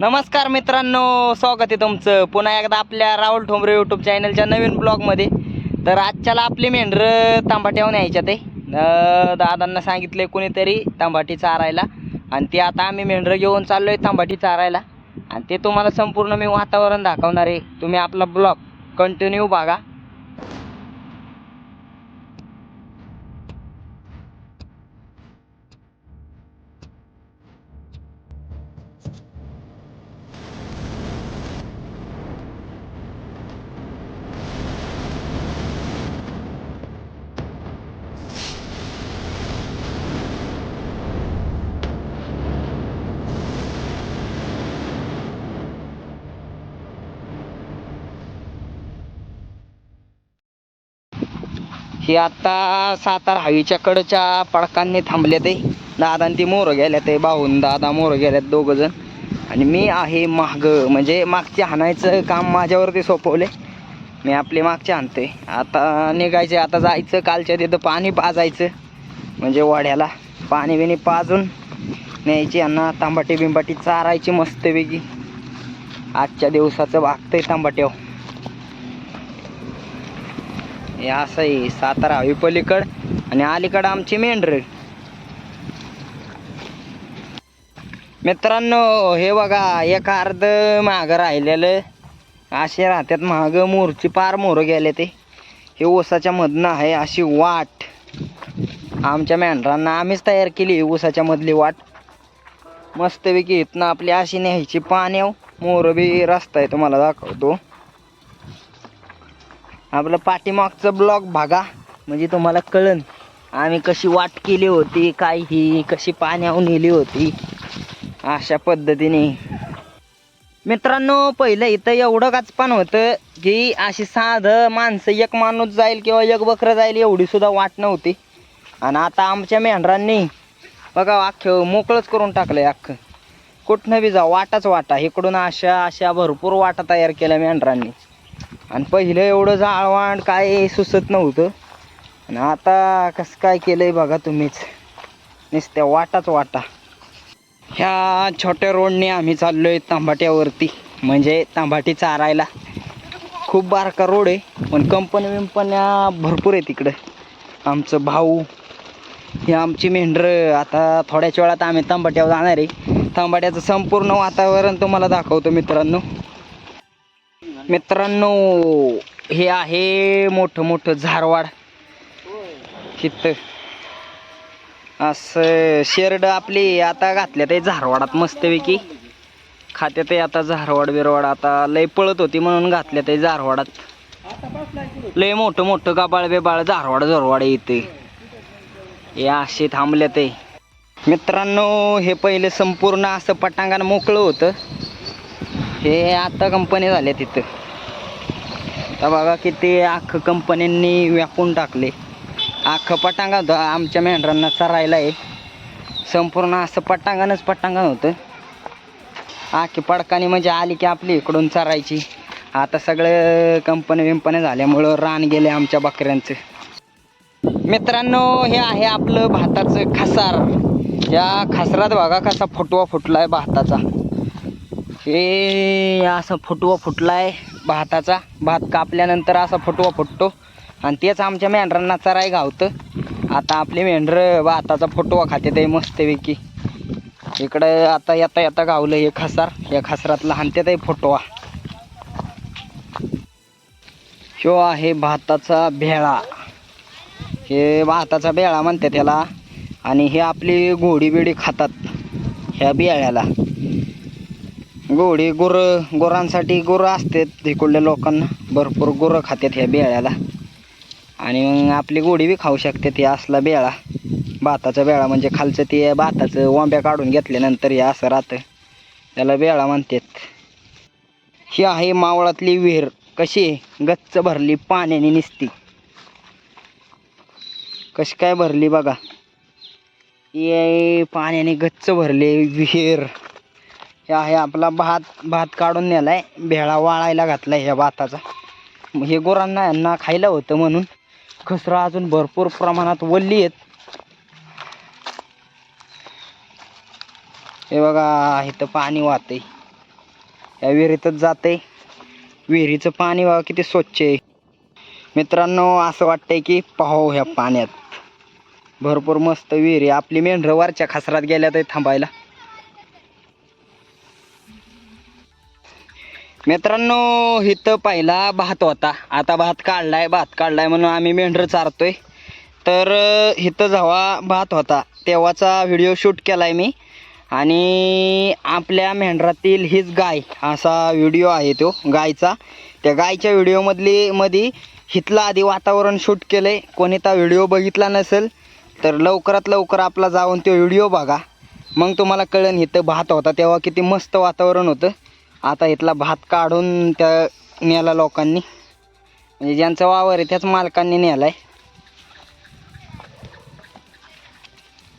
नमस्कार मित्रांनो स्वागत आहे तुमचं. पुन्हा एकदा आपल्या राहुल ठोंबरे यूट्यूब चॅनलच्या नवीन ब्लॉगमध्ये तर आजच्याला आपली मेंढरं तांबाट्यावर न्यायच्यात ते दादांना सांगितले कोणीतरी तांबाटी चारायला. आणि ते आता आम्ही मेंढरं घेऊन चाललो आहे तांबाटी चारायला. आणि ते तुम्हाला संपूर्ण मी वातावरण दाखवणार आहे. तुम्ही आपला ब्लॉग कंटिन्यू बघा. हे आता सातारा हवीच्या कडच्या पडकांनी थांबले ते. दादा ती मोरं गेल्यात ते बाहून दादा मोरं गेल्यात दोघं जण. आणि मी आहे माग म्हणजे मागचे हाणायचं काम माझ्यावरती सोपवले. मी आपले मागचे आणते आता निघायचे आता जायचं कालच्या तिथं पाणी पाजायचं म्हणजे वाड्याला. पाणी बिणी पाजून न्यायची यांना तांबाटी बिंबाटी चारायची मस्तपैकी. आजच्या दिवसाचं भागतंय तांबाट्यावर. हे असं आहे सातारा हवी पलीकड आणि अलीकडं आमची मेंढर मित्रांनो हे बघा एक अर्ध मागं राहिलेलं. असे राहतात मागं मोरची पार मोरं गेले ते. हे ओसाच्या मधनं आहे अशी वाट. आमच्या मेंढरांना आम्हीच तयार केली ऊसाच्या मधली वाट. मस्तपैकी इथनं आपली अशी न्यायची पाण्याव. मोर बी रस्ता आहे तुम्हाला दाखवतो. आपलं पाठीमागचं ब्लॉग बघा. म्हणजे तुम्हाला कळन आम्ही कशी वाट केली होती काय ही कशी पाण्याहून नेली होती. अशा पद्धतीने. मित्रांनो पहिलं इथं एवढं गाचपान होतं की अशी साधं माणसं एक माणूस जाईल किंवा एक बकरं जाईल एवढी सुद्धा वाट नव्हती. आणि आता आमच्या मेंढरांनी बघा अख्खं मोकळंच करून टाकलंय अख्खं. कुठनं बी जा वाटाच वाटा. इकडून अशा अशा भरपूर वाटा तयार केल्या मेंढरांनी. आणि पहिलं एवढं जाळवाण काय सुचत नव्हतं. आणि आता कसं काय केलंय बघा तुम्हीच. नुसत्या वाटाच वाटा. ह्या छोट्या रोडने आम्ही चाललोय तांबाट्यावरती. म्हणजे तांबाटी चारायला. खूप बारका रोड आहे पण कंपनी विंपन्या भरपूर आहे तिकडं. आमचं भाऊ ही आमची मेंढरं. आता थोड्याच वेळात आम्ही तांबाट्यावर जाणार आहे. तांबाट्याचं संपूर्ण वातावरण तुम्हाला दाखवतो मित्रांनो. मित्रांनो हे आहे मोठं मोठं झारवाड. इथं असं शेरड आपली आता घातल्या ते झारवाडात मस्तपैकी. खात्यात ते आता झारवाड बिरवाड आता लय पळत होती म्हणून घातल्या ते झारवाडात. लय मोठं मोठं गाबाळ बिबाळ झारवाड झरवाड येते हे असे थांबले ते. मित्रांनो हे पहिले संपूर्ण असं पटांगण मोकळं होतं. हे आता कंपनी झाल्या तिथं. आता बघा ते अख्खं कंपन्यांनी व्यापून टाकले. अख्खं पटांगा होतं. आमच्या मेंढरांना चरायला आहे संपूर्ण असं पटांगणच पटांगण होतं. आखी पडकाने म्हणजे आली की आपली इकडून चरायची. आता सगळं कंपनी विंपनी झाल्यामुळं रान गेले आमच्या बकऱ्यांचं. मित्रांनो हे आहे आपलं भाताचं खसार. या खसरात बघा कसा फुटवा आहे भाताचा. हे असं फुटवा फुटलाय भाताचा. भात कापल्यानंतर असा फुटवा फुटतो. आणि तेच आमच्या मेंढरांना चराय गावतं आता आपले मेंढरं भाताचा फुटवा खाते ते मस्तपैकी. इकडं आता येता येता गावलं हे खसार या खसरातला हाणते ते फुटवा. ह्यो आहे भाताचा भेळा. हे भाताचा भेळा म्हणते त्याला. आणि हे आपली घोडी बिडी खातात. ह्या बियाळ्याला गोडी गुरं गुरांसाठी गुरं असतात इकडल्या लोकांना. भरपूर गुरं खातात ह्या बेळ्याला. आणि मग आपली गोडी बी खाऊ शकते हे असला बेळा. भाताचा बेळा म्हणजे खालचं ते भाताचं वांब्या काढून घेतल्यानंतर हे असं राहतं. त्याला बेळा म्हणतात. ही आहे मावळातली विहीर. कशी? आहे? गच्च भरली पाण्याने निसती. कशी काय भरली बघा. ये पाण्याने गच्च भरले विहीर. हे आहे आपला भात भात काढून नेलाय. भेळा वाळायला घातलाय ह्या भाताचा. हे गुरांना यांना खायला होतं म्हणून खसरं अजून भरपूर प्रमाणात वल्ली आहेत. हे बघा इथं पाणी वाहते या विहिरीतच जाते विहिरीचं पाणी बघा किती स्वच्छ आहे. मित्रांनो असं वाटतंय की पाहो ह्या पाण्यात. भरपूर मस्त विहिरी आपली मेंढरं वरच्या खासरात गेल्या ते थांबायला. मित्रांनो इथं पहिला भात होता. आता भात काढलाय भात काढलाय म्हणून आम्ही मेंढरं चारतोय. तर इथं जेव्हा भात होता तेव्हाचा व्हिडिओ शूट केलाय मी. आणि आपल्या मेंढरातील हीच गाय असा व्हिडिओ आहे तो गायचा. त्या गायच्या व्हिडिओमधली मध्ये इथलं आधी वातावरण शूट केलंय. कोणी त्या व्हिडिओ बघितला नसेल तर लवकरात लवकर आपला जाऊन तो व्हिडिओ बघा. मग तुम्हाला कळेल इथं भात होता तेव्हा किती मस्त वातावरण होतं. आता इथला भात काढून त्या नेला लोकांनी. म्हणजे ज्यांचा वावर आहे त्याच मालकांनी नेलाय.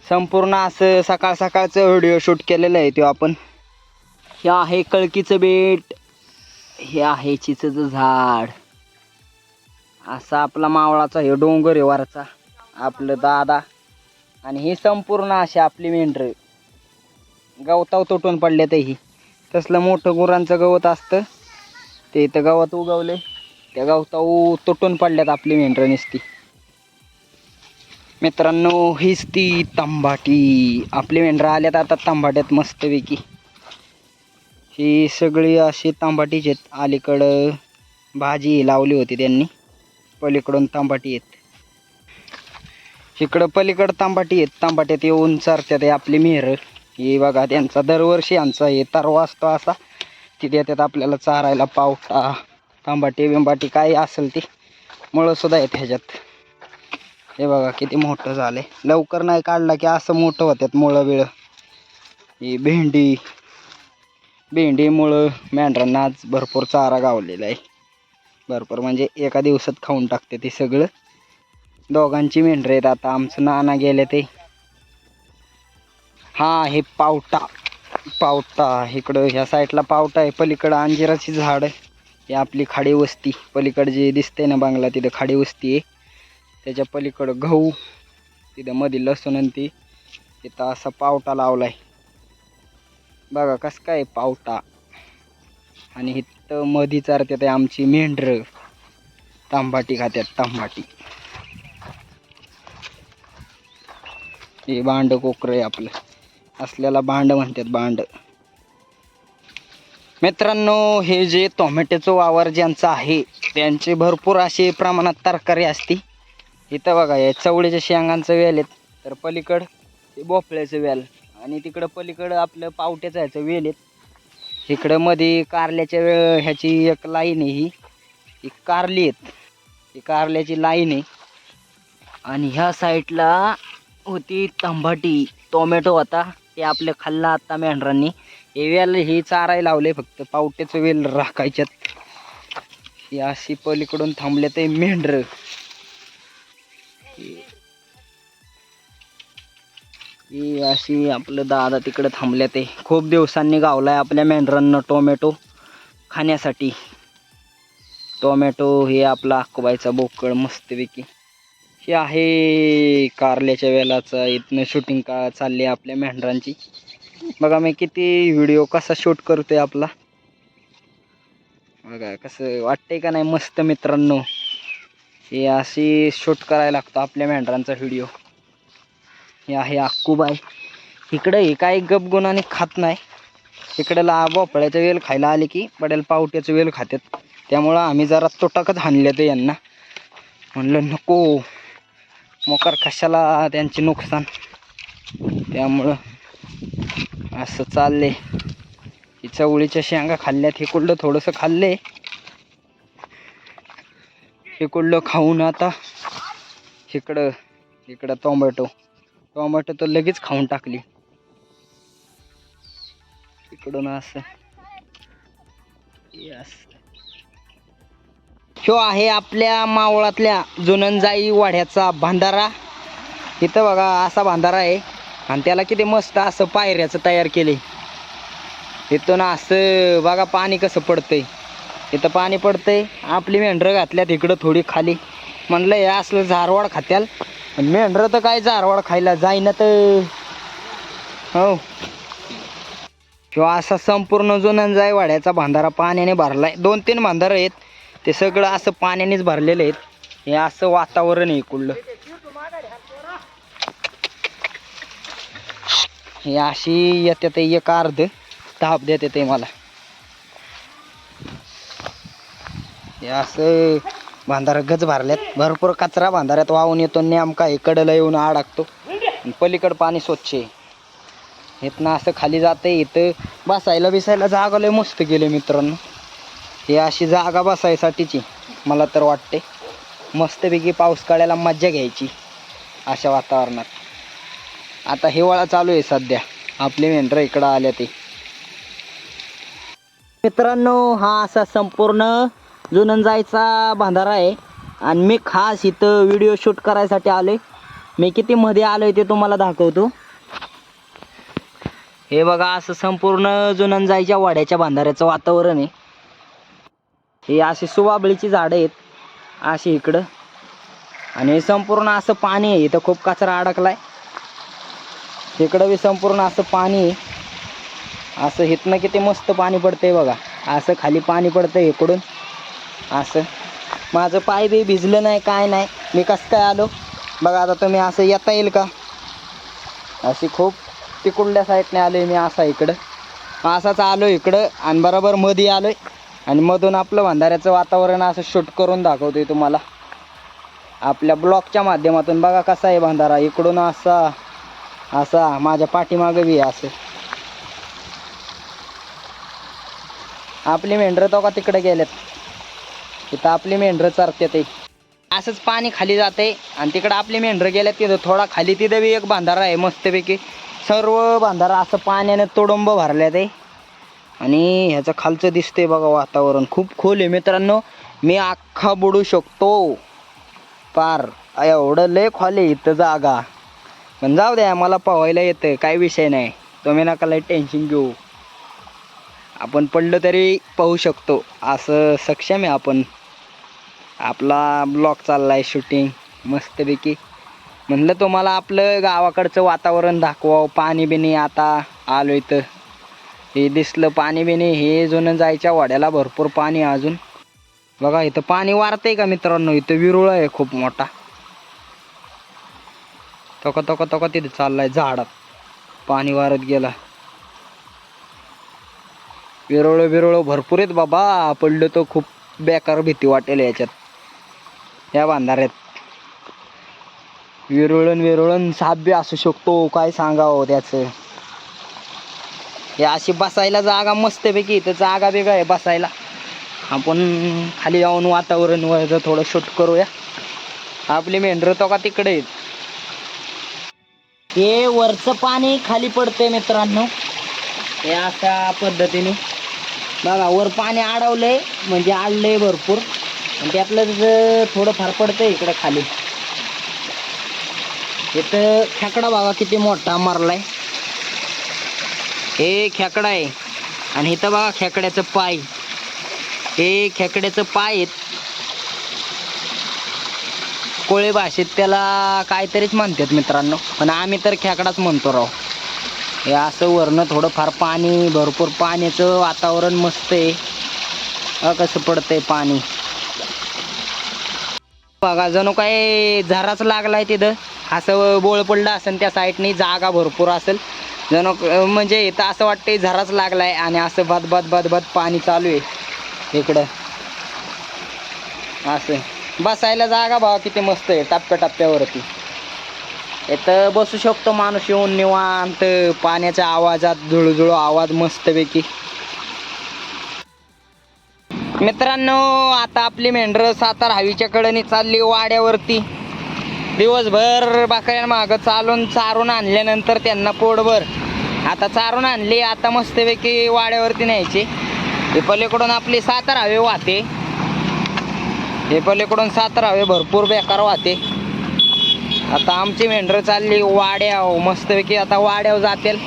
संपूर्ण असं सकाळ सकाळचं व्हिडिओ शूट केलेलं आहे तो आपण. हे आहे कळकीचं बेट. हे आहे चिचचं झाड. असा आपला मावळाचा हे डोंगर आहे वरचा. आपलं दादा. आणि ही संपूर्ण अशी आपली मेंढर. गवताव तुटून पडले ही. तसलं मोठं गुरांचं गवत असतं. ते इथं गवत उगवले त्या गवताऊ तुटून पडल्यात आपली मेंढरं नुसती मित्रांनो हीच ती तंबाटी. आपली मेंढरं आल्यात आता तंबाट्यात मस्तपैकी. ही सगळी अशी तांबाटीच आहेत. अलीकडं भाजी लावली होती त्यांनी. पलीकडून तांबाटी आहेत. इकडं पलीकडं तांबाटी आहेत. तांबाट्यात येऊन चरत्यात आहे आपली मेहरं हे बघा त्यांचा दरवर्षी यांचा हे तरवा असतो असा. तिथे येतात आपल्याला चारायला पावटा तांबाटी बिंबाटी काय असेल ती. मुळंसुद्धा आहेत ह्याच्यात. हे बघा किती मोठं झालं लवकर नाही काढला की असं मोठं होतात मुळं बिळं. ही भेंडी. भेंडी मुळं मेंढरांना आज भरपूर चारा गावलेला आहे. भरपूर म्हणजे एका दिवसात खाऊन टाकते ते सगळं. दोघांची मेंढरं आहेत आता. आमचं नाना गेले ते. हा हे पावटा. पावटा इकडं ह्या साईडला पावटा आहे. पलीकडं अंजिराची झाड आहे. ही आपली खाडी वस्ती. पलीकडं जे दिसते ना बांगला तिथं खाडी वस्ती आहे. त्याच्या पलीकडं गहू तिथं मधी लसूण आणि ती. तिथं असा पावटा लावलाय. बघा कसं काय पावटा. आणि इथं मधी चारतात आमची मेंढरं. तांबाटी खात्यात तांबाटी. हे भांड कोकर आहे आपलं. असल्याला भांड म्हणतात भांड. मित्रांनो हे जे टोमॅटोचं वावर ज्यांचं आहे त्यांचे भरपूर असे प्रमाणात तरकारी असते. इथं बघा या चवळीच्या शेंगांचं वेल आहेत. तर पलीकड ते भोपळ्याचं वेल आणि तिकडं पलीकडं आपलं पावट्याचं ह्याचं वेल आहेत. इकडं मध्ये कारल्याच्या वेळ ह्याची एक लाईन आहे ही. ही कारली आहेत. ही कारल्याची लाईन आहे. आणि ह्या साईडला होती तंबाटी टोमॅटो होता. ते आपलं खाल्लं आत्ता मेंढरांनी. हे वेल हे चाराय लावले फक्त. पावट्याचं वेल राखायच्यात. हे अशी पलीकडून थांबले ते मेंढर. ही. अशी आपलं दादा तिकडं थांबले ते. खूप दिवसांनी गावलाय आपल्या मेंढरांना टोमॅटो खाण्यासाठी. टोमॅटो हे आपला अक्कोबाईचा बोकळ मस्तपैकी. हे आहे कारल्याच्या वेलाचा इथनं शूटिंग का चालली आहे आपल्या मेंढरांची. बघा मी किती व्हिडिओ कसा शूट करतोय आपला. बघा कसं वाटतंय का नाही मस्त मित्रांनो. हे अशी शूट करायला लागतो आपल्या मेंढरांचा व्हिडिओ हे आहे अक्कूबाई इकडं हे काय गपगुणाने खात नाही. इकडे ला भोपळ्याचं वेल खायला आले की पडेल पावट्याचं वेल खात्यात. त्यामुळं आम्ही जरा तोटाकच हाणले ते यांना. म्हणलं नको. मोकार कशाला त्यांचे नुकसान? त्यामुळं असं चालले. ही चवळीच्या शेंगा खाल्ल्यात. हे कुल्लं थोडंसं खाल्ले? हे कुल्लं खाऊन आता? इकडं इकडं टोमॅटो. टोमॅटो तर लगेच खाऊन टाकली. इकडून असं. यस ह्यो आहे आपल्या मावळातल्या जुनंजाई वाड्याचा भांडारा. इथं बघा असा भांडारा आहे. आणि त्याला किती मस्त असं पायऱ्याचं तयार केले इथून असं बघा पाणी कसं पडतंय. इथं पाणी पडतंय. आपली मेंढरं घातल्यात इकडं थोडी खाली. म्हणलं हे असलं झारवाड खात्याल. पण मेंढरं तर काय झारवाड खायला जाईना तर. हो. किंवा असा संपूर्ण जुनंजाई वाड्याचा भांडारा पाण्याने भरला आहे दोन तीन भांधारं आहेत. ते सगळं असं पाण्यानेच भरलेलं आहेत. हे असं वातावरण आहे इकडलं. हे अशी येतात एक अर्ध ताप देते ते मला. हे असं बांधारा गज भरल्यात. भरपूर कचरा बांधाऱ्यात वाहून येतो. नेमका इकडला येऊन अडकतो पलीकडं पाणी स्वच्छ आहे. इथनं असं खाली जाते इथं बसायला बिसायला जागा लय मस्त गेले मित्रांनो. हे अशी जागा बसायसाठीची मला तर वाटते. मस्तपैकी पाऊस काढायला मज्जा घ्यायची अशा वातावरणात. आता हिवाळा चालू आहे सध्या. आपले मेंढरं इकडं आल्या ते. मित्रांनो हा असा संपूर्ण जुनं जायचा बांधारा आहे. आणि मी खास इथं व्हिडिओ शूट करायसाठी आलो मी किती मध्ये आलोय ते तुम्हाला दाखवतो. हे बघा असं संपूर्ण जुनं जायच्या वाड्याच्या बांधाऱ्याचं वातावरण आहे. हे अशी सुवाबळीची झाडं आहेत. अशी इकडं. आणि हे संपूर्ण असं पाणी आहे. इथं खूप कचरा अडकलाय. इकडं बी संपूर्ण असं पाणी आहे. असं हिथनं किती मस्त पाणी पडतंय बघा. असं खाली पाणी पडतंय इकडून. असं. माझं पाय बी भिजलं नाही काय नाही. मी कसं काय आलो? बघा आता तुम्ही असं येता येईल का? अशी खूप तिकडल्या साईडने आलोय मी असा इकडं. असाच आलो इकडं. आणि बरोबर मध्ये आलोय. आणि मधून आपलं भांडाऱ्याचं वातावरण असं शूट करून दाखवतोय तुम्हाला. आपल्या ब्लॉकच्या माध्यमातून बघा कसा आहे भांडारा. इकडून असा असा माझ्या पाठीमागं बी आहे असं. आपली मेंढरं तो का तिकडे गेल्यात इथं आपली मेंढरं चरते ते. असंच पाणी खाली जाते आणि तिकडं आपली मेंढरं गेल्यात तिथं. थोडा खाली तिथं बी एक बांधारा आहे मस्तपैकी. सर्व बांधारा असं पाण्याने तुडुंब भरले ते आणि ह्याचं खालचं दिसतंय बघा वातावरण. खूप खोल आहे मित्रांनो. मी अख्खा बुडू शकतो. पार. एवढं लय खोल आहे इथं जागा. पण जाऊ द्या मला पोहायला येतं काय विषय नाही. तुम्ही नका लय टेन्शन घेऊ. आपण पडलं तरी पाहू शकतो. असं सक्षम आहे आपण. आपला ब्लॉग आहे शूटिंग मस्तपैकी. म्हणलं तुम्हाला आपलं गावाकडचं वातावरण दाखवावं. पाणी बिणी आता आलो इथं. हे दिसलं पाणी बिणी हे जुनं जायच्या वाड्याला भरपूर पाणी आहे अजून. बघा इथं पाणी वारतंय का मित्रांनो? इथं विरुळ आहे खूप मोठा. तोका तोका तोका तिथे चाललाय झाडात. पाणी वारत गेला. विरोळ बिरोळ भरपूर आहेत बाबा. पडलं तर खूप बेकार भीती वाटेल याच्यात. या बांधाऱ्यात. विरुळण विरुळन साप बी असू शकतो काय सांगावं त्याचं. हे अशी बसायला जागा मस्तपैकी इथं जागा वेगळा आहे बसायला. आपण खाली जाऊन वातावरण वर थोडं शूट करूया. आपली मेंढरं तो का तिकडे हे वरचं पाणी खाली पडतंय मित्रांनो. हे अशा पद्धतीने. बघा वर पाणी अडवलंय म्हणजे आडलंय भरपूर. आणि त्यातलं थोडंफार पडतंय इकडं खाली. इथं खेकडा बघा किती मोठा मारलाय. हे खेकडा आहे आणि इथं बघा खेकड्याचं पाय. हे खेकड्याचं पाय आहेत. कोळी भाषेत त्याला काहीतरीच म्हणतात मित्रांनो. पण आम्ही तर खेकडाच म्हणतो राव. हे असं वरनं थोडंफार पाणी भरपूर पाण्याचं वातावरण मस्त आहे. कसं पडतंय पाणी? बघा जणू काय झराच लागलाय तिथं. असं बोळ पडलं असेल त्या साईडनी जागा भरपूर असेल. जणू म्हणजे इथं असं वाटतंय झराच लागलाय आणि असं बद बद बद बद पाणी चालू आहे. इकडं. असं. बसायला जागा भावा किती मस्त आहे. टप्प्या टप्प्यावरती. इथं बसू शकतो माणूस येऊन निवांत. पाण्याच्या आवाजात झुळूझुळू आवाज मस्तपैकी. मित्रांनो आता आपली मेंढरं सातार हवीच्या कडेने चालली वाड्यावरती. दिवसभर बाकड्या मागं चालून चारून आणल्यानंतर त्यांना पोटभर. आता चारून आणली आता मस्तपैकी वाड्यावरती न्यायची. हे पलीकडून आपली सातार वाहते. हे पलीकडून सातार भरपूर बेकार वाहते. आता आमची मेंढर चालली वाड्याव. मस्तपैकी आता वाड्याव जातील.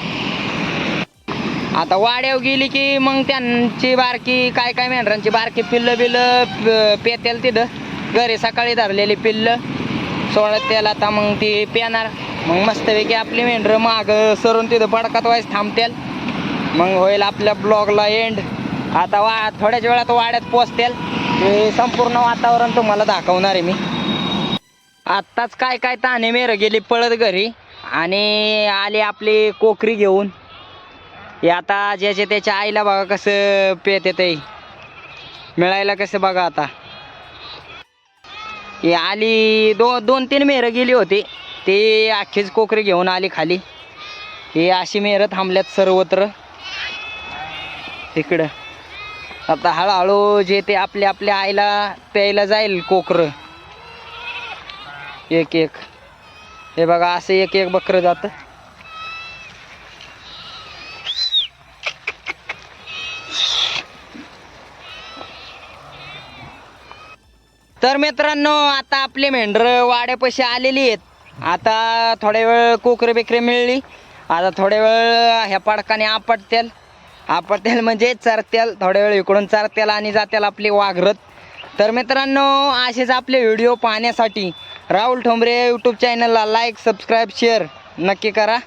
आता वाड्याव गेली की मग त्यांची बारकी काय काय मेंढरांची बारकी पिल्लं बिल्लं पेतेल तिथं. घरी सकाळी धरलेली पिल्लं. सोडत त्याला आता मग ती पेणार. मग मस्तपैकी आपली मेंढरं माग सरून तिथं पडकात वाईस थांबतील. मग होईल आपल्या ब्लॉगला एंड आता वा थोड्याच वेळात वाड्यात पोचतील. ते संपूर्ण वातावरण तुम्हाला दाखवणार आहे मी. आत्ताच काय काय ताने मेर गेली पळत घरी. आणि आले आपली कोकरी घेऊन. हे आता ज्याच्या त्याच्या आईला बघा कसं पेत येते मिळायला कसं बघा आता. हे आली दो दोन तीन मेरं गेली होती. ते अख्खीच कोकरी घेऊन आली खाली. हे अशी मेरं थांबल्यात सर्वत्र. इकडं. आता हळूहळू जे ते आपल्या आपल्या आईला प्यायला जाईल कोकरं. एक एक. हे बघा असं एक एक बकरं जातं. तर मित्रांनो आता आपले मेंढर वाड्यापाशी आलेली आहेत. आता थोड्या वेळ कोकरे बिकरे मिळली. आता थोड्या वेळ ह्या पाडकाने आपटत्याल. आपटतेल म्हणजे चरत्याल. थोड्या वेळ इकडून चरत्याल आणि जात्याल आपली वाघरत तर मित्रांनो असेच आपले व्हिडिओ पाहण्यासाठी राहुल ठोंबरे यूट्यूब चॅनलला लाईक सबस्क्राईब शेअर नक्की करा.